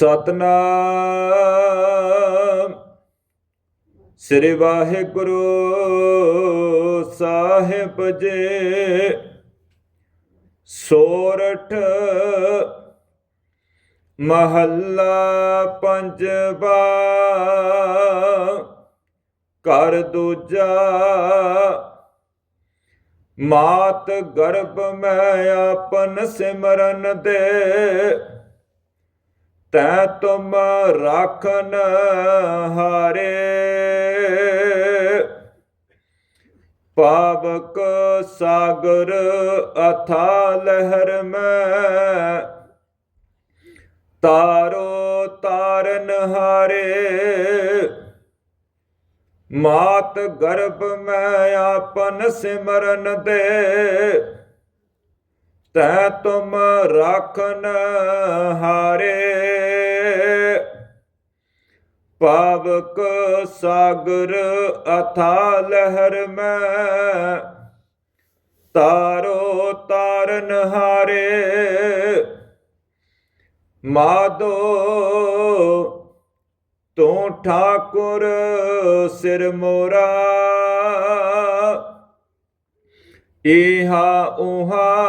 ਸਤਨਾਮ। ਸ੍ਰੀ ਵਾਹਿਗੁਰੂ ਸਾਹਿਬ ਜੀ, ਸੋਰਠ ਮਹੱਲਾ ਪੰਜਵਾ ਕਰ ਦੂਜਾ, ਮਾਤ ਗਰਭ ਮੈਂ ਆਪਨ ਸਿਮਰਨ ਦੇ। ਤੈ ਤੁਮ ਰਾਖਨ ਹਾਰੇ। ਪਾਵਕ ਸਾਗਰ ਅਥਾ ਲਹਿਰ ਮੈਂ। ਤਾਰੋ ਤਾਰਨ ਹਾਰੇ। ਮਾਤ ਗਰਭ ਮੈਂ ਆਪਨ ਸਿਮਰਨ ਦੇ। ਤੈ ਤੁਮ ਰਾਖਨ ਹਾਰੇ। ਪਾਵਕ ਸਾਗਰ ਅਥਾ ਲਹਿਰ ਮੈਂ। ਤਾਰੋ ਤਾਰਨ ਹਾਰੇ। ਮਾਦੋ ਤੂੰ ਠਾਕੁਰ ਸਿਰ ਮੋਰਾ। ਇਹਾ ਉਹਾ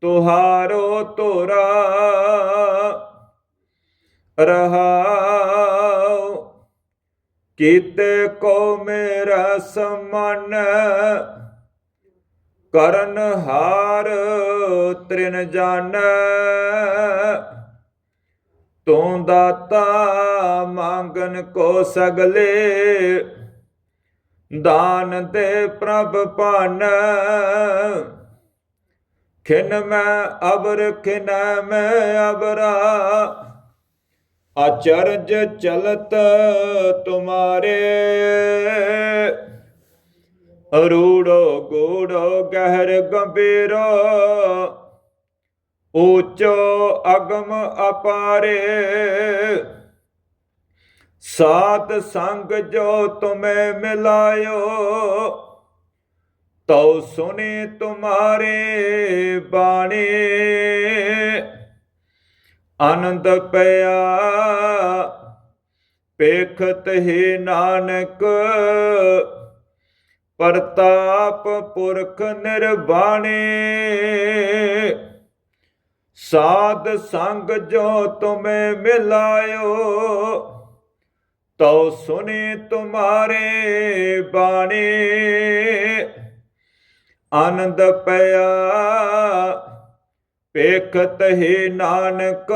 ਤੁਹਾਰੋ ਤੋਰਾ ਰਹਾਉ। ਕੀਤੇ ਕੋ ਮੇਰਾ ਸਮਨ ਕਰਨ ਹਾਰ ਤ੍ਰਿਨ ਜਾਣੈ। ਤੂੰ ਦਾਤਾ ਮੰਗਨ ਕੋ ਸਗਲੇ ਦਾਨ ਦੇ ਪ੍ਰਭ ਪਾਨ ਖਿਨ ਮੈਂ ਅਬਰ, ਖਿਨ ਮੈਂ ਅਬਰਾ। ਅਚਰਜ ਚਲਤ ਤੁਮਾਰੇ। ਅਰੂੜੋ ਗੂੜੋ ਗਹਿਰ ਗੰਭੀਰੋ। ਊਚੋ ਅਗਮ ਅਪਾਰੇ। ਸਾਧ ਸੰਗ ਜੋ ਤੁਮੇ ਮਿਲਾਇਓ, ਤਉ ਸੁਨੇ ਤੁਮਾਰੇ ਬਾਣੀ। ਆਨੰਦ ਪਿਆ ਪੇਖਤ ਹੀ ਨਾਨਕ, ਪ੍ਰਤਾਪ ਪੁਰਖ ਨਿਰਵਾਣੇ। ਸਾਧ ਸੰਗ ਜੋ ਤੁਮੇ ਮਿਲਾਇਓ ਤਉ ਸੁਨੇ ਤੁਮਾਰੇ ਬਾਣੀ। ਆਨੰਦ ਪਿਆ ਪੇਖਤ ਹੀ ਨਾਨਕ,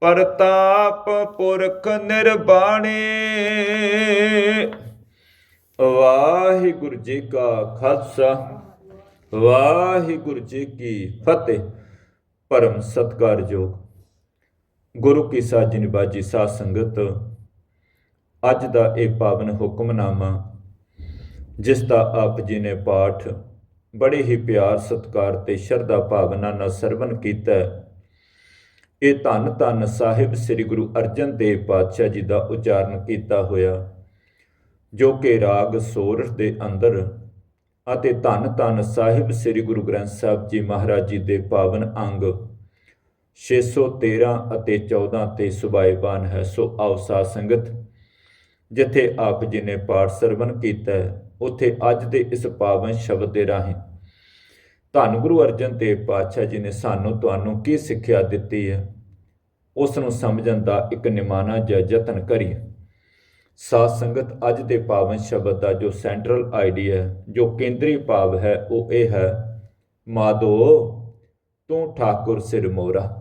ਪ੍ਰਤਾਪ ਪੁਰਖ ਨਿਰਬਾਣੀ। ਵਾਹਿਗੁਰੂ ਜੀ ਕਾ ਖਾਲਸਾ, ਵਾਹਿਗੁਰੂ ਜੀ ਕੀ ਫਤਿਹ। ਪਰਮ ਸਤਕਾਰਯੋਗ ਗੁਰੂ ਕੀ ਸਾਜੀ ਨਿਬਾਜੀ ਸਾਧ ਸੰਗਤ, ਅੱਜ ਦਾ ਇਹ ਪਾਵਨ ਹੁਕਮਨਾਮਾ, ਜਿਸ ਦਾ ਆਪ ਜੀ ਨੇ ਪਾਠ ਬੜੇ ਹੀ ਪਿਆਰ, ਸਤਕਾਰ ਤੇ ਸ਼ਰਧਾ ਭਾਵਨਾ ਨਾਲ ਸਰਵਨ ਕੀਤਾ ਇਹ ਧੰਨ ਧੰਨ ਸਾਹਿਬ ਸ੍ਰੀ ਗੁਰੂ ਅਰਜਨ ਦੇਵ ਪਾਤਸ਼ਾਹ ਜੀ ਦਾ ਉਚਾਰਨ ਕੀਤਾ ਹੋਇਆ, ਜੋ ਕਿ ਰਾਗ ਸੋਰਠ ਦੇ ਅੰਦਰ ਅਤੇ ਧੰਨ ਧੰਨ ਸਾਹਿਬ ਸ੍ਰੀ ਗੁਰੂ ਗ੍ਰੰਥ ਸਾਹਿਬ ਜੀ ਮਹਾਰਾਜ ਜੀ ਦੇ ਪਾਵਨ ਅੰਗ 613 ਅਤੇ 14 ਤੇ ਸੁਭਾਇਬਾਨ ਹੈ, ਸੋ ਆਓ ਸਾਧ ਸੰਗਤ, ਜਿੱਥੇ ਆਪ ਜੀ ਨੇ ਪਾਠ ਸਰਵਨ ਕੀਤਾ ਹੈ, ਉੱਥੇ ਅੱਜ ਦੇ ਇਸ ਪਾਵਨ ਸ਼ਬਦ ਦੇ ਰਾਹੀਂ ਧੰਨ ਗੁਰੂ ਅਰਜਨ ਦੇਵ ਪਾਤਸ਼ਾਹ ਜੀ ਨੇ ਸਾਨੂੰ ਤੁਹਾਨੂੰ ਕੀ ਸਿੱਖਿਆ ਦਿੱਤੀ ਹੈ ਉਸ ਨੂੰ ਸਮਝਣ ਦਾ ਇੱਕ ਨਿਮਾਣਾ ਜਿਹਾ ਯਤਨ ਕਰੀਏ। ਸਾਧ ਸੰਗਤ, ਅੱਜ ਦੇ ਪਾਵਨ ਸ਼ਬਦ ਦਾ ਜੋ ਸੈਂਟਰਲ ਆਈਡੀਆ ਜੋ ਕੇਂਦਰੀ ਭਾਵ ਹੈ, ਉਹ ਇਹ ਹੈ ਮਾਦੋ ਤੂੰ ਠਾਕੁਰ ਸਿਰ ਮੋਰਾ।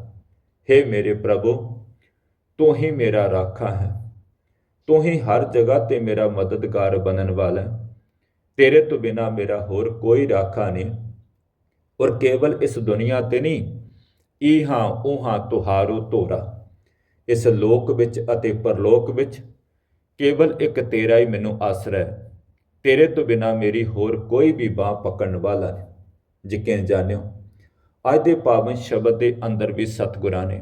हे ਮੇਰੇ ਪ੍ਰਭੂ, ਤੂੰ ਹੀ ਮੇਰਾ ਰਾਖਾ ਹੈ। ਤੂੰ ਹੀ ਹਰ ਜਗ੍ਹਾ ਤੇ ਮੇਰਾ ਮਦਦਗਾਰ ਬਣਨ ਵਾਲਾ ਹੈ। ਤੇਰੇ ਤੋਂ ਬਿਨਾ ਮੇਰਾ ਹੋਰ ਕੋਈ ਰਾਖਾ ਨਹੀਂ। ਔਰ ਕੇਵਲ ਇਸ ਦੁਨੀਆ ਤੇ ਨਹੀਂ ਇਹਾਂ ਉਹਾਂ ਤੁਹਾਰੋ ਤੋਰਾ ਇਸ ਲੋਕ ਵਿੱਚ ਅਤੇ ਪਰਲੋਕ ਵਿੱਚ ਕੇਵਲ ਇੱਕ ਤੇਰਾ ਹੀ ਮੈਨੂੰ ਆਸਰਾ ਹੈ। ਤੇਰੇ ਤੋਂ ਬਿਨਾ ਮੇਰੀ ਹੋਰ ਕੋਈ ਵੀ ਬਾਹ ਪਕੜਨ ਵਾਲਾ ਨਹੀਂ। ਜਿਕਿਨ ਜਾਣਿਓ ਅੱਜ ਦੇ ਪਾਵਨ ਸ਼ਬਦ ਦੇ ਅੰਦਰ ਵੀ ਸਤਿਗੁਰਾਂ ਨੇ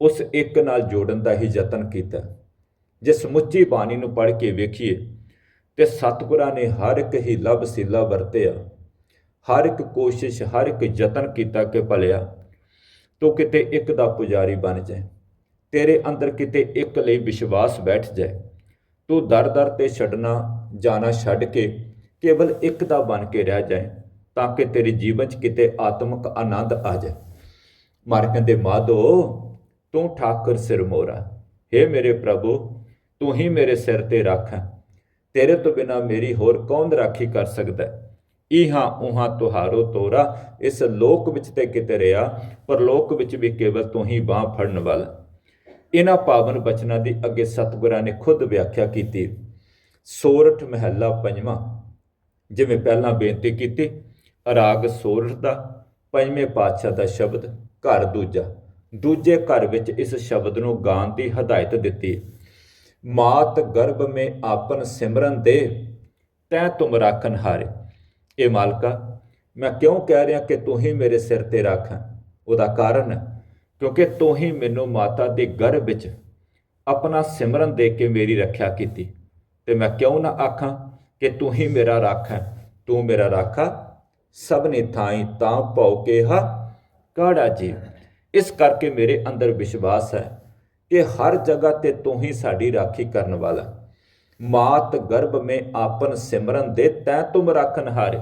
ਉਸ ਇੱਕ ਨਾਲ ਜੋੜਨ ਦਾ ਹੀ ਯਤਨ ਕੀਤਾ। ਜੇ ਸਮੁੱਚੀ ਬਾਣੀ ਨੂੰ ਪੜ੍ਹ ਕੇ ਵੇਖੀਏ ਤੇ ਸਤਿਗੁਰਾਂ ਨੇ ਹਰ ਇੱਕ ਹੀਲਾ ਵਸੀਲਾ ਵਰਤਿਆ, ਹਰ ਇੱਕ ਕੋਸ਼ਿਸ਼, ਹਰ ਇੱਕ ਯਤਨ ਕੀਤਾ ਕਿ ਭਲਿਆ ਤੂੰ ਕਿਤੇ ਇੱਕ ਦਾ ਪੁਜਾਰੀ ਬਣ ਜਾਏ, ਤੇਰੇ ਅੰਦਰ ਕਿਤੇ ਇੱਕ ਲਈ ਵਿਸ਼ਵਾਸ ਬੈਠ ਜਾਏ, ਤੂੰ ਦਰ ਦਰ ਤੇ ਛੱਡਣਾ, ਜਾਣਾ ਛੱਡ ਕੇ ਕੇਵਲ ਇੱਕ ਦਾ ਬਣ ਕੇ ਰਹਿ ਜਾਏ ਤਾਂ ਕਿ ਤੇਰੇ ਜੀਵਨ 'ਚ ਕਿਤੇ ਆਤਮਿਕ ਆਨੰਦ ਆ ਜਾਏ। ਮਰ ਕਹਿੰਦੇ, ਮਾਧੋ, ਤੂੰ ਠਾਕੁਰ ਸਿਰ ਮੋਰਾ हे ਮੇਰੇ ਪ੍ਰਭੂ, ਤੂੰ ਹੀ ਮੇਰੇ ਸਿਰ ਤੇ ਰੱਖ। ਤੇਰੇ ਤੋਂ ਬਿਨਾ ਮੇਰੀ ਹੋਰ ਕੌਣ ਰਾਖੀ ਕਰ ਸਕਦਾ? ਹੈ? ਇਹਾਂ ਉਹਾਂ ਤੁਹਾਰੋ ਤੋਰਾ। ਇਸ ਲੋਕ ਵਿੱਚ ਤੇ ਕਿਤੇ ਰਿਆ ਪਰ ਲੋਕ ਵਿੱਚ ਵੀ ਕੇਵਲ ਤੂੰ ਹੀ ਬਾਹ ਫੜਨ ਵਾਲਾ। ਇਹਨਾਂ ਪਾਵਨ ਬਚਨਾਂ ਦੀ ਅੱਗੇ ਸਤਿਗੁਰਾਂ ਨੇ ਖੁਦ ਵਿਆਖਿਆ ਕੀਤੀ। ਸੋਰਠ ਮਹਿਲਾ ਪੰਜਵਾਂ। ਜਿਵੇਂ ਪਹਿਲਾਂ ਬੇਨਤੀ ਕੀਤੀ ਰਾਗ ਸੋਰਠ ਦਾ, ਪੰਜਵੇਂ ਪਾਤਸ਼ਾਹ ਦਾ ਸ਼ਬਦ ਘਰ ਦੂਜਾ। ਦੂਜੇ ਘਰ ਵਿੱਚ ਇਸ ਸ਼ਬਦ ਨੂੰ ਗਾਣ ਦੀ ਹਦਾਇਤ ਦਿੱਤੀ। ਮਾਤ ਗਰਭ ਮੇ ਆਪਨ ਸਿਮਰਨ ਦੇ, ਤੈ ਤੁਮ ਰਾਖਨ ਹਾਰੇ। ਇਹ ਮਾਲਕਾ, ਮੈਂ ਕਿਉਂ ਕਹਿ ਰਿਹਾ ਕਿ ਤੂੰ ਹੀ ਮੇਰੇ ਸਿਰ ਤੇ ਰੱਖ? ਉਹਦਾ ਕਾਰਨ ਹੈ ਕਿਉਂਕਿ ਤੂੰ ਹੀ ਮੈਨੂੰ ਮਾਤਾ ਦੇ ਗਰਭ ਵਿੱਚ ਆਪਣਾ ਸਿਮਰਨ ਦੇ ਕੇ ਮੇਰੀ ਰੱਖਿਆ ਕੀਤੀ। ਤੇ ਮੈਂ ਕਿਉਂ ਨਾ ਆਖਾਂ ਕਿ ਤੂੰ ਹੀ ਮੇਰਾ ਰੱਖ ਹੈ? ਤੂੰ ਮੇਰਾ ਰਾਖਾ ਸਭ ਨੇ ਥਾਈ ਤਾਂ ਭਉ ਕੇਹਾ, ਕਾੜਾ ਜੀ, ਇਸ ਕਰਕੇ ਮੇਰੇ ਅੰਦਰ ਵਿਸ਼ਵਾਸ ਹੈ ਕਿ ਹਰ ਜਗ੍ਹਾ ਤੇ ਤੂੰ ਹੀ ਸਾਡੀ ਰਾਖੀ ਕਰਨ ਵਾਲਾ ਮਾਤ ਗਰਭ ਮੇ ਆਪਨ ਸਿਮਰਨ ਦੇ ਤੈ ਤੁਮ ਰੱਖਨ ਹਾਰੇ।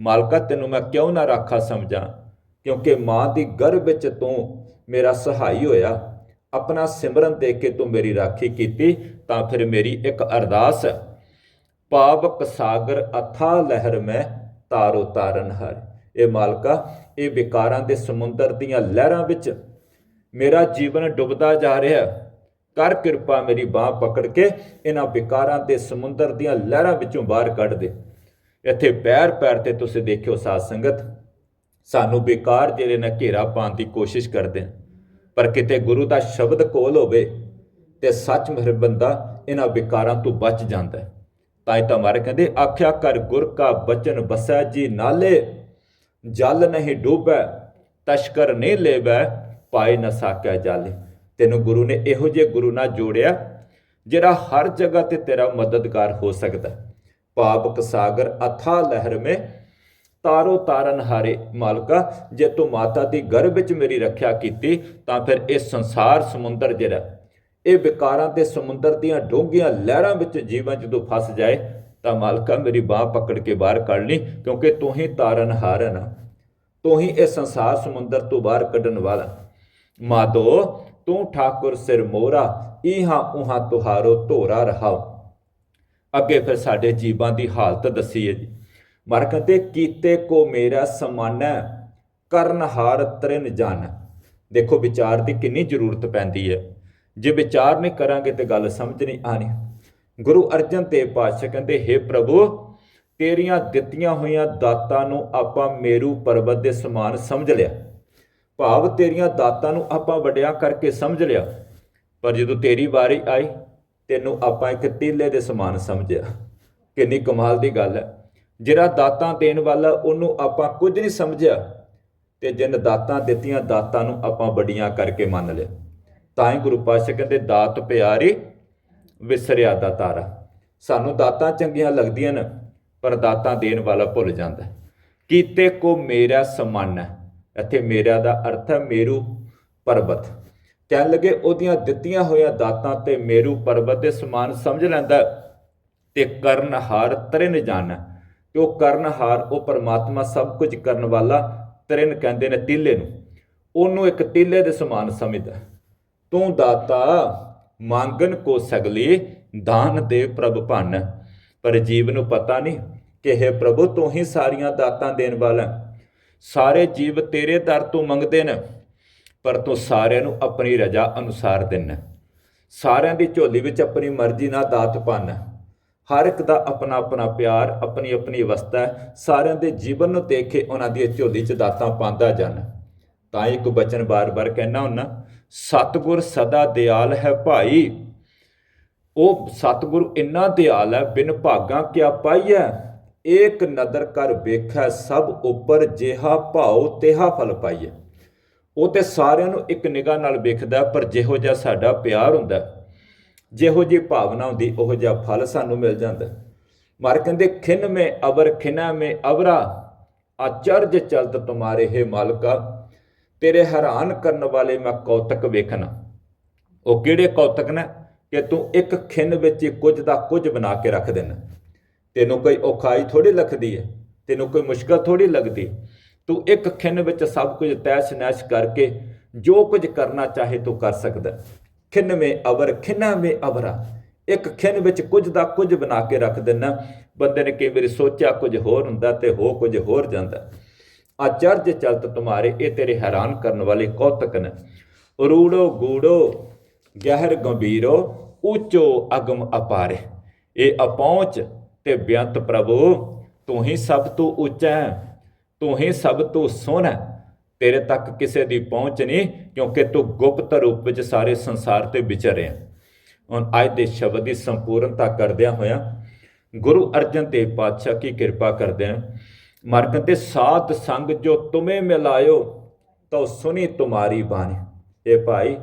ਮਾਲਕਾ, ਤੈਨੂੰ ਮੈਂ ਕਿਉਂ ਨਾ ਰਾਖਾ ਸਮਝਾਂ? ਕਿਉਂਕਿ ਮਾਂ ਦੀ ਗਰਭ ਵਿੱਚ ਤੂੰ ਮੇਰਾ ਸਹਾਈ ਹੋਇਆ। ਆਪਣਾ ਸਿਮਰਨ ਦੇ ਕੇ ਤੂੰ ਮੇਰੀ ਰਾਖੀ ਕੀਤੀ, ਤਾਂ ਫਿਰ ਮੇਰੀ ਇੱਕ ਅਰਦਾਸ ਹੈ। ਪਾਵਕ ਸਾਗਰ ਅਥਾ ਲਹਿਰ ਮੈਂ ਤਾਰੋ ਤਾਰਨ ਹਰ। ਇਹ ਮਾਲਕਾ, ਇਹ ਵਿਕਾਰਾਂ ਦੇ ਸਮੁੰਦਰ ਦੀਆਂ ਲਹਿਰਾਂ ਵਿੱਚ ਮੇਰਾ ਜੀਵਨ ਡੁੱਬਦਾ ਜਾ ਰਿਹਾ ਕਰ ਕਿਰਪਾ ਮੇਰੀ ਬਾਹ ਪਕੜ ਕੇ ਇਹਨਾਂ ਵਿਕਾਰਾਂ ਦੇ ਸਮੁੰਦਰ ਦੀਆਂ ਲਹਿਰਾਂ ਵਿੱਚੋਂ ਬਾਹਰ ਕੱਢ ਦੇ। ਇੱਥੇ ਪੈਰ ਪੈਰ ਤੇ ਤੁਸੀਂ ਦੇਖਿਓ ਸਾਧ ਸੰਗਤ, ਸਾਨੂੰ ਵਿਕਾਰ ਜਿਹੜੇ ਨੇ ਘੇਰਾ ਪਾਉਣ ਦੀ ਕੋਸ਼ਿਸ਼ ਕਰਦੇ ਨੇ ਪਰ ਕਿਤੇ ਗੁਰੂ ਦਾ ਸ਼ਬਦ ਕੋਲ ਹੋਵੇ ਤੇ ਸੱਚ ਮੇਰ ਬੰਦਾ ਇਹਨਾਂ ਵਿਕਾਰਾਂ ਤੋਂ ਬਚ ਜਾਂਦਾ ਹੈ। ਤਾਂ ਇਹ ਤਾਂ ਮਾਰੇ ਕਹਿੰਦੇ, ਆਖਿਆ ਕਰ ਗੁਰ ਕਾ ਬਚਨ ਬਸੈ ਜੀ ਨਾਲੇ, ਜਲ ਨਹੀਂ ਡੂਬੈ, ਤਸ਼ਕਰ ਨਹੀਂ ਲੇਬੈ ਪਾਏ ਨਾ ਸਾਕੈ ਜਾਲੇ ਤੈਨੂੰ ਗੁਰੂ ਨੇ ਇਹੋ ਜਿਹੇ ਗੁਰੂ ਨਾਲ ਜੋੜਿਆ, ਜਿਹੜਾ ਹਰ ਜਗ੍ਹਾ ਤੇ ਤੇਰਾ ਮਦਦਗਾਰ ਹੋ ਸਕਦਾ ਹੈ। ਪਾਪਕ ਸਾਗਰ ਅਥਾ ਲਹਿਰ ਮੇ, ਤਾਰੋ ਤਾਰਨ ਹਾਰੇ ਮਾਲਕਾ, ਜੇ ਤੂੰ ਮਾਤਾ ਦੀ ਗਰਭ ਵਿੱਚ ਮੇਰੀ ਰੱਖਿਆ ਕੀਤੀ, ਤਾਂ ਫਿਰ ਇਹ ਸੰਸਾਰ ਸਮੁੰਦਰ ਜਿਹੜਾ ਇਹ ਵਿਕਾਰਾਂ ਤੇ ਸਮੁੰਦਰ ਦੀਆਂ ਡੂੰਘੀਆਂ ਲਹਿਰਾਂ ਵਿੱਚ ਜੀਵਨ ਜਦੋਂ ਫਸ ਜਾਏ, ਤਾਂ ਮਾਲਕਾ ਮੇਰੀ ਬਾਹ ਪਕੜ ਕੇ ਬਾਹਰ ਕੱਢ ਲਈ, ਕਿਉਂਕਿ ਤੂੰ ਹੀ ਤਾਰਨ ਹਾਰਨ ਤੂੰ ਹੀ ਇਹ ਸੰਸਾਰ ਸਮੁੰਦਰ ਤੋਂ ਬਾਹਰ ਕੱਢਣ ਵਾਲਾ। ਮਾਦੋ ਤੂੰ ਠਾਕੁਰ ਸਿਰ ਮੋਰਾ ਇਹਾਂ ਉਹਾਂ ਤੁਹਾਰੋ ਧੋਰਾ ਰਹਾਓ। ਅੱਗੇ ਫਿਰ ਸਾਡੇ ਜੀਵਾਂ ਦੀ ਹਾਲਤ ਦੱਸੀ ਹੈ ਜੀ। ਮਰ ਕਹਿੰਦੇ, ਕੀਤੇ ਕੋ ਮੇਰਾ ਸਮਾਨੈ ਕਰਨ ਹਾਰ ਤ੍ਰਿਨ ਜਨ। ਦੇਖੋ ਵਿਚਾਰ ਦੀ ਕਿੰਨੀ ਜ਼ਰੂਰਤ ਪੈਂਦੀ ਹੈ। ਜੇ ਵਿਚਾਰ ਨਹੀਂ ਕਰਾਂਗੇ ਤੇ ਗੱਲ ਸਮਝ ਨਹੀਂ ਆਣੀ। ਗੁਰੂ ਅਰਜਨ ਦੇਵ ਪਾਤਸ਼ਾਹ ਕਹਿੰਦੇ हे ਪ੍ਰਭੂ, ਤੇਰੀਆਂ ਦਿੱਤੀਆਂ ਹੋਈਆਂ ਦਾਤਾਂ ਨੂੰ ਆਪਾਂ ਮੇਰੂ ਪਰਬਤ ਦੇ ਸਮਾਨ ਸਮਝ ਲਿਆ। ਭਾਵ ਤੇਰੀਆਂ ਦਾਤਾਂ ਨੂੰ ਆਪਾਂ ਵੱਡਿਆ ਕਰਕੇ ਸਮਝ ਲਿਆ। ਪਰ ਜਦੋਂ ਤੇਰੀ ਵਾਰੀ ਆਈ, ਤੈਨੂੰ ਆਪਾਂ ਇੱਕ ਤੀਲੇ ਦੇ ਸਮਾਨ ਸਮਝਿਆ। ਕਿੰਨੀ ਕਮਾਲ ਦੀ ਗੱਲ ਹੈ। ਜਿਹੜਾ ਦਾਤਾਂ ਦੇਣ ਵਾਲਾ, ਉਹਨੂੰ ਆਪਾਂ ਕੁਝ ਨਹੀਂ ਸਮਝਿਆ ਤੇ ਜਿੰਨ ਦਾਤਾਂ ਦਿੱਤੀਆਂ ਦਾਤਾਂ ਨੂੰ ਆਪਾਂ ਵੱਡੀਆਂ ਕਰਕੇ ਮੰਨ ਲਿਆ। ਤਾਂ ਹੀ ਗੁਰੂ ਪਾਤਸ਼ਾਹ ਕਹਿੰਦੇ, ਦਾਤ ਪਿਆਰੀ ਵਿਸਰਿਆ ਦਾ ਤਾਰਾ। ਸਾਨੂੰ ਦਾਤਾਂ ਚੰਗੀਆਂ ਲੱਗਦੀਆਂ ਨੇ, ਪਰ ਦਾਤਾਂ ਦੇਣ ਵਾਲਾ ਭੁੱਲ ਜਾਂਦਾ ਕੀਤੇ ਕੋ ਮੇਰਾ ਸਮਾਨ ਹੈ। ਇੱਥੇ ਮੇਰਾ ਦਾ ਅਰਥ ਹੈ ਮੇਰੂ ਪਰਬਤ। ਕਹਿਣ ਲੱਗੇ, ਉਹਦੀਆਂ ਦਿੱਤੀਆਂ ਹੋਈਆਂ ਦਾਤਾਂ ਤੇ ਮੇਰੂ ਪਰਬਤ ਦੇ ਸਮਾਨ ਸਮਝ ਲੈਂਦਾ ਹੈ। ਤੇ ਕਰਨਹਾਰ ਤ੍ਰਿਨ ਜਾਣ ਤੇ ਉਹ ਕਰਨਹਾਰ, ਉਹ ਪਰਮਾਤਮਾ ਸਭ ਕੁਝ ਕਰਨ ਵਾਲਾ ਤ੍ਰਿਨ ਕਹਿੰਦੇ ਨੇ ਤੀਲੇ ਨੂੰ। ਉਹਨੂੰ ਇੱਕ ਤੀਲੇ ਦੇ ਸਮਾਨ ਸਮਝਦਾ ਤੂੰ ਦਾਤਾ, ਮੰਗਨ ਕੋ ਸਗਲੀ ਦਾਨ ਦੇ ਪ੍ਰਭ ਭੰਨ। ਪਰ ਜੀਵ ਨੂੰ ਪਤਾ ਨਹੀਂ ਕਿ ਹੈ ਪ੍ਰਭੂ, ਤੂੰ ਹੀ ਸਾਰੀਆਂ ਦਾਤਾਂ ਦੇਣ ਵਾਲਾ ਸਾਰੇ ਜੀਵ ਤੇਰੇ ਦਰ ਤੋਂ ਮੰਗਦੇ ਨੇ, ਪਰ ਤੂੰ ਸਾਰਿਆਂ ਨੂੰ ਆਪਣੀ ਰਜ਼ਾ ਅਨੁਸਾਰ ਦਿੰਨਾ। ਸਾਰਿਆਂ ਦੀ ਝੋਲੀ ਵਿੱਚ ਆਪਣੀ ਮਰਜ਼ੀ ਨਾਲ ਦਾਤ ਪਾਣਾ ਹਰ ਇੱਕ ਦਾ ਆਪਣਾ ਆਪਣਾ ਪਿਆਰ, ਆਪਣੀ ਆਪਣੀ ਅਵਸਥਾ ਸਾਰਿਆਂ ਦੇ ਜੀਵਨ ਨੂੰ ਦੇਖ ਕੇ ਉਹਨਾਂ ਦੀ ਝੋਲੀ 'ਚ ਦਾਤਾਂ ਪਾਉਂਦਾ ਜਾਣਾ। ਤਾਂ ਇੱਕ ਬਚਨ ਬਾਰ-ਬਾਰ ਕਹਿਣਾ ਹੁੰਨਾ ਸਤਿਗੁਰ ਸਦਾ ਦਿਆਲ ਹੈ ਭਾਈ। ਉਹ ਸਤਿਗੁਰੂ ਇੰਨਾ ਦਿਆਲ ਹੈ, ਬਿਨ ਭਾਗਾ ਕਿਆ ਪਾਈਐ? ਏਕ ਨਦਰ ਕਰ ਵੇਖੈ, ਸਭ ਉੱਪਰ ਜਿਹਾ ਭਾਉ ਤਿਹਾ ਫਲ ਪਾਈਐ। ਉਹ ਤੇ ਸਾਰਿਆਂ ਨੂੰ ਇੱਕ ਨਿਗਾਹ ਨਾਲ ਵੇਖਦਾ ਪਰ ਜਿਹੋ ਜਿਹਾ ਸਾਡਾ ਪਿਆਰ ਹੁੰਦਾ ਜਿਹੋ ਜਿਹੀ ਭਾਵਨਾ ਹੁੰਦੀ, ਉਹੋ ਜਿਹਾ ਫਲ ਸਾਨੂੰ ਮਿਲ ਜਾਂਦਾ ਮਾਰ ਕਹਿੰਦੇ, ਖਿਨ ਮੇ ਅਵਰ, ਖਿਨਾ ਮੇ ਅਵਰਾ, ਆਚਰਜ ਚਲਤ ਤੁਮਾਰੇ ਹੈ ਮਾਲਕਾ। ਤੇਰੇ ਹੈਰਾਨ ਕਰਨ ਵਾਲੇ ਮੈਂ ਕੌਤਕ ਵੇਖਣਾ। ਉਹ ਕਿਹੜੇ ਕੌਤਕ ਨੇ? ਕਿ ਤੂੰ ਇੱਕ ਖਿੰਨ ਵਿੱਚ ਹੀ ਕੁਝ ਦਾ ਕੁਝ ਬਣਾ ਕੇ ਰੱਖ ਦੇਣਾ। ਤੈਨੂੰ ਕੋਈ ਔਖਾਈ ਥੋੜੀ ਲੱਗਦੀ ਹੈ ਤੈਨੂੰ ਕੋਈ ਮੁਸ਼ਕਲ ਥੋੜੀ ਲੱਗਦੀ। ਤੂੰ ਇੱਕ ਖਿੰਨ ਵਿੱਚ ਸਭ ਕੁਝ ਤੈਸ਼ ਨੈਸ਼ ਕਰਕੇ ਜੋ ਕੁਝ ਕਰਨਾ ਚਾਹੇ ਤੂੰ ਕਰ ਸਕਦਾ। ਖਿੰਨ ਮੇ ਅਵਰ ਖਿੰਨਾ ਮੇ ਅਵਰਾ। ਇੱਕ ਖਿੰਨ ਵਿੱਚ ਕੁਝ ਦਾ ਕੁਝ ਬਣਾ ਕੇ ਰੱਖ ਦੇਣਾ। ਬੰਦੇ ਨੇ ਕਈ ਵਾਰੀ ਸੋਚਿਆ ਕੁਝ ਹੋਰ ਹੁੰਦਾ ਤੇ ਹੋ ਕੁਝ ਹੋਰ ਜਾਂਦਾ। ਅਚਰਜ ਚਲਤ ਤੁਮਾਰੇ, ਇਹ ਤੇਰੇ ਹੈਰਾਨ ਕਰਨ ਵਾਲੇ ਕੌਤਕ ਨੇ। ਰੂੜੋ ਗੂੜੋ, ਗਹਿਰ ਗੰਭੀਰੋ, ਉੱਚੋ ਅਗਮ ਅਪਾਰੇ। ਇਹ ਅਪਹੁੰਚ ਤੇ ਬੇਅੰਤ ਪ੍ਰਭੂ, ਤੂੰ ਹੀ ਸਭ ਤੋਂ ਉੱਚਾ ਹੈ, ਤੂੰ ਹੀ ਸਭ ਤੋਂ ਸੋਹਣਾ ਤੇਰੇ ਤੱਕ ਕਿਸੇ ਦੀ ਪਹੁੰਚ ਨਹੀਂ, ਕਿਉਂਕਿ ਤੂੰ ਗੁਪਤ ਰੂਪ ਵਿੱਚ ਸਾਰੇ ਸੰਸਾਰ ਤੇ ਵਿਚਰਿਆ ਹੁਣ ਅੱਜ ਦੇ ਸ਼ਬਦ ਦੀ ਸੰਪੂਰਨਤਾ ਕਰਦਿਆਂ ਹੋਇਆਂ ਗੁਰੂ ਅਰਜਨ ਦੇਵ ਪਾਤਸ਼ਾਹ ਕੀ ਕਿਰਪਾ ਕਰਦੇ ਹਨ? ਮਾਰਗਨ ਤੇ ਸਾਧ ਸੰਗ ਜੋ ਤੁਮੇ ਮਿਲਾਇਓ ਤੋ ਸੁਣੀ ਤੁਮਾਰੀ ਬਾਣੀ। ਇਹ ਭਾਈ,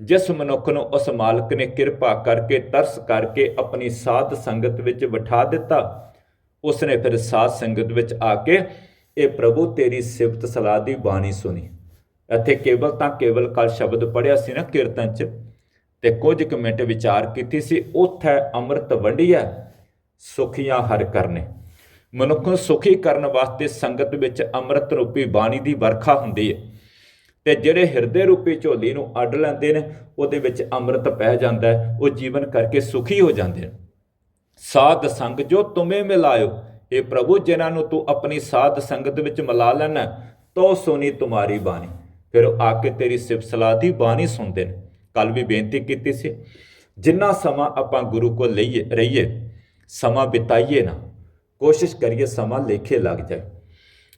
ਜਿਸ ਮਨੁੱਖ ਨੂੰ ਉਸ ਮਾਲਕ ਨੇ ਕਿਰਪਾ ਕਰਕੇ, ਤਰਸ ਕਰਕੇ ਆਪਣੀ ਸਾਧ ਸੰਗਤ ਵਿੱਚ ਬਿਠਾ ਦਿੱਤਾ, ਉਸਨੇ ਫਿਰ ਸਾਧ ਸੰਗਤ ਵਿੱਚ ਆ ਕੇ ਇਹ ਪ੍ਰਭੂ ਤੇਰੀ ਸਿਫਤ ਸਲਾਹ ਦੀ ਬਾਣੀ ਸੁਣੀ। ਇੱਥੇ ਕੇਵਲ ਤਾਂ ਕੇਵਲ ਕੱਲ ਸ਼ਬਦ ਪੜਿਆ ਸੀ ਨਾ ਕੀਰਤਨ ਚ, ਤੇ ਕੁਝ ਕੁ ਮਿੰਟ ਵਿਚਾਰ ਕੀਤੀ ਸੀ, ਉਥੈ ਅੰਮ੍ਰਿਤ ਵੰਡਿਆ ਸੁਖੀਆਂ ਹਰ ਕਰਨੇ। ਮਨੁੱਖ ਨੂੰ ਸੁਖੀ ਕਰਨ ਵਾਸਤੇ ਸੰਗਤ ਵਿੱਚ ਅੰਮ੍ਰਿਤ ਰੂਪੀ ਬਾਣੀ ਦੀ ਵਰਖਾ ਹੁੰਦੀ ਹੈ। ਤੇ ਜਿਹੜੇ ਹਿਰਦੇ ਰੂਪੀ ਝੋਲੀ ਨੂੰ ਅੱਡ ਲੈਂਦੇ ਨੇ, ਉਹਦੇ ਵਿੱਚ ਅੰਮ੍ਰਿਤ ਪੈ ਜਾਂਦਾ ਹੈ, ਉਹ ਜੀਵਨ ਕਰਕੇ ਸੁਖੀ ਹੋ ਜਾਂਦੇ ਨੇ। ਸਾਧ ਸੰਗ ਜੋ ਤੁਮੇ ਮਿਲਾਇਓ, ਇਹ ਪ੍ਰਭੂ ਜਿਨ੍ਹਾਂ ਨੂੰ ਤੂੰ ਆਪਣੀ ਸਾਧ ਸੰਗਤ ਵਿੱਚ ਮਿਲਾ ਲੈਣਾ ਤੋ ਸੁਣੀ ਤੁਮਾਰੀ ਬਾਣੀ। ਫਿਰ ਉਹ ਆ ਕੇ ਤੇਰੀ ਸਿਫਤ ਦੀ ਬਾਣੀ ਸੁਣਦੇ ਨੇ। ਕੱਲ ਵੀ ਬੇਨਤੀ ਕੀਤੀ ਸੀ, ਜਿੰਨਾ ਸਮਾਂ ਆਪਾਂ ਗੁਰੂ ਕੋਲ ਲਈਏ, ਰਹੀਏ, ਸਮਾਂ ਬਿਤਾਈਏ ਨਾ ਕੋਸ਼ਿਸ਼ ਕਰੀਏ ਸਮਾਂ ਲੇਖੇ ਲੱਗ ਜਾਏ।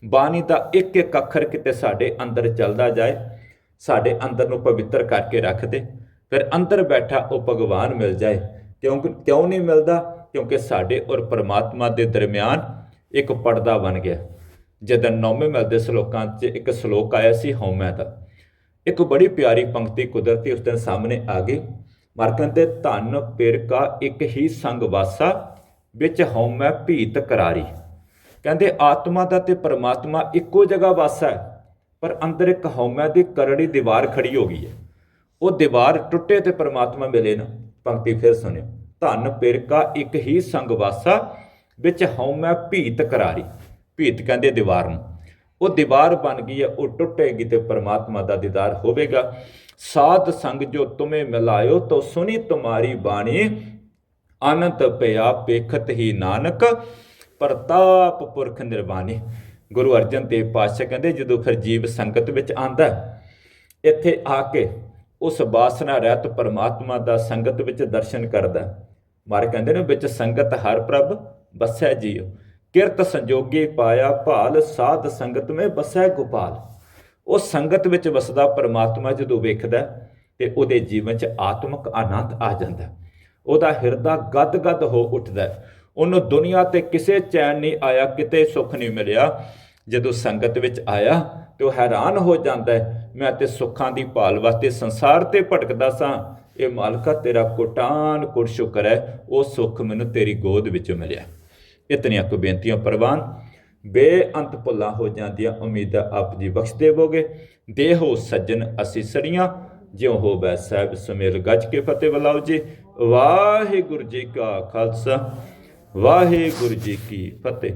ਬਾਣੀ ਦਾ ਇੱਕ ਇੱਕ ਅੱਖਰ ਕਿਤੇ ਸਾਡੇ ਅੰਦਰ ਚੱਲਦਾ ਜਾਏ, ਸਾਡੇ ਅੰਦਰ ਨੂੰ ਪਵਿੱਤਰ ਕਰਕੇ ਰੱਖ ਦੇ, ਫਿਰ ਅੰਦਰ ਬੈਠਾ ਉਹ ਭਗਵਾਨ ਮਿਲ ਜਾਏ। ਕਿਉਂ ਕਿਉਂ ਨਹੀਂ ਮਿਲਦਾ? ਕਿਉਂਕਿ ਸਾਡੇ ਔਰ ਪਰਮਾਤਮਾ ਦੇ ਦਰਮਿਆਨ ਇੱਕ ਪਰਦਾ ਬਣ ਗਿਆ। ਜਦੋਂ ਨੌਵੇਂ ਮਿਲਦੇ ਸ਼ਲੋਕਾਂ 'ਚ ਇੱਕ ਸ਼ਲੋਕ ਆਇਆ ਸੀ ਹਉਮੈ ਦਾ ਇੱਕ ਬੜੀ ਪਿਆਰੀ ਪੰਕਤੀ ਕੁਦਰਤੀ ਉਸ ਦਿਨ ਸਾਹਮਣੇ ਆ ਗਈ। ਮਰਕਨ ਤੇ ਧਨ ਪਿਰ ਕਾ ਇੱਕ ਹੀ ਸੰਗ ਵਾਸਾ ਵਿੱਚ ਹਉਮੈ ਭੀਤ ਕਰਾਰੀ। ਕਹਿੰਦੇ, ਆਤਮਾ ਦਾ ਤੇ ਪਰਮਾਤਮਾ ਇੱਕੋ ਜਗ੍ਹਾ ਵਾਸਾ ਹੈ, ਪਰ ਅੰਦਰ ਇੱਕ ਹਉਮੈ ਦੀ ਕਰੜੀ ਦੀਵਾਰ ਖੜੀ ਹੋ ਗਈ ਹੈ। ਉਹ ਦੀਵਾਰ ਟੁੱਟੇ ਤੇ ਪਰਮਾਤਮਾ ਮਿਲੇ ਨਾ। ਪੰਕਤੀ ਫਿਰ ਸੁਣਿਓ। ਧਨ ਪਿਰਕਾ ਇੱਕ ਹੀ ਸੰਗ ਵਾਸਾ, ਵਿੱਚ ਹਉਮੈ ਭੀਤ ਕਰਾਰੀ। ਭੀਤ ਕਹਿੰਦੇ ਦੀਵਾਰ ਨੂੰ। ਉਹ ਦੀਵਾਰ ਬਣ ਗਈ ਹੈ, ਉਹ ਟੁੱਟੇਗੀ ਤੇ ਪਰਮਾਤਮਾ ਦਾ ਦੀਦਾਰ ਹੋਵੇਗਾ। ਸਾਧ ਸੰਗ ਜੋ ਤੁਮੇ ਮਿਲਾਇਓ, ਤੋ ਸੁਣੀ ਤੁਮਾਰੀ ਬਾਣੀ। ਅਨੰਤ ਪਿਆ ਪੇਖਤ ਹੀ ਨਾਨਕ ਪ੍ਰਤਾਪ ਪੁਰਖ ਨਿਰਵਾਣੀ। ਗੁਰੂ ਅਰਜਨ ਦੇਵ ਪਾਤਸ਼ਾਹ ਕਹਿੰਦੇ, ਜਦੋਂ ਫਿਰ ਜੀਵ ਸੰਗਤ ਵਿੱਚ ਆਂਦਾ ਇੱਥੇ ਆ ਕੇ ਉਸ ਬਾਸਨਾ ਰਹਿਤ ਪਰਮਾਤਮਾ ਦਾ ਸੰਗਤ ਵਿੱਚ ਦਰਸ਼ਨ ਕਰਦਾ ਮਾਰ ਕਹਿੰਦੇ ਨੇ, ਵਿੱਚ ਸੰਗਤ ਹਰ ਪ੍ਰਭ ਬਸੈ ਜੀਉ ਕਿਰਤ ਸੰਜੋਗੀ ਪਾਇਆ ਭਾਲ, ਸਾਧ ਸੰਗਤ ਮੇ ਬਸੈ ਗੋਪਾਲ। ਉਹ ਸੰਗਤ ਵਿੱਚ ਵਸਦਾ ਪਰਮਾਤਮਾ ਜਦੋਂ ਵੇਖਦਾ ਤੇ ਉਹਦੇ ਜੀਵਨ 'ਚ ਆਤਮਿਕ ਆਨੰਦ ਆ ਜਾਂਦਾ ਉਹਦਾ ਹਿਰਦਾ ਗੱਦ ਗੱਦ ਹੋ ਉੱਠਦਾ ਉਹਨੂੰ ਦੁਨੀਆ ਤੇ ਕਿਸੇ ਚੈਨ ਨਹੀਂ ਆਇਆ, ਕਿਤੇ ਸੁੱਖ ਨਹੀਂ ਮਿਲਿਆ। ਜਦੋਂ ਸੰਗਤ ਵਿੱਚ ਆਇਆ ਤੇ ਉਹ ਹੈਰਾਨ ਹੋ ਜਾਂਦਾ ਮੈਂ ਤੇ ਸੁੱਖਾਂ ਦੀ ਭਾਲ ਵਾਸਤੇ ਸੰਸਾਰ ਤੇ ਭਟਕਦਾ ਸਾਂ। ਇਹ ਮਾਲਕਾ ਤੇਰਾ ਕੋਟਾਨ ਕੋਟ ਸ਼ੁਕਰ ਹੈ, ਉਹ ਸੁੱਖ ਮੈਨੂੰ ਤੇਰੀ ਗੋਦ ਵਿੱਚ ਮਿਲਿਆ। ਇਤਨੀਆਂ ਕੁ ਬੇਨਤੀਆਂ ਪ੍ਰਵਾਨ, ਬੇਅੰਤ ਭੁੱਲਾਂ ਹੋ ਜਾਂਦੀਆਂ, ਉਮੀਦਾਂ ਆਪ ਜੀ ਬਖਸ਼ ਦੇਵੋਗੇ। ਦੇਹੋ ਸੱਜਣ ਅਸੀਂ ਸੜੀਆਂ ਜਿਉ ਹੋ ਬੈ ਸਾਹਿਬ ਸੁਮੇਲ ਗੱਜ ਕੇ ਫਤਿਹ ਬੁਲਾਓ ਜੀ। ਵਾਹਿਗੁਰੂ ਜੀ ਕਾ ਖਾਲਸਾ, ਵਾਹਿਗੁਰੂ ਜੀ ਕੀ ਫਤਿਹ।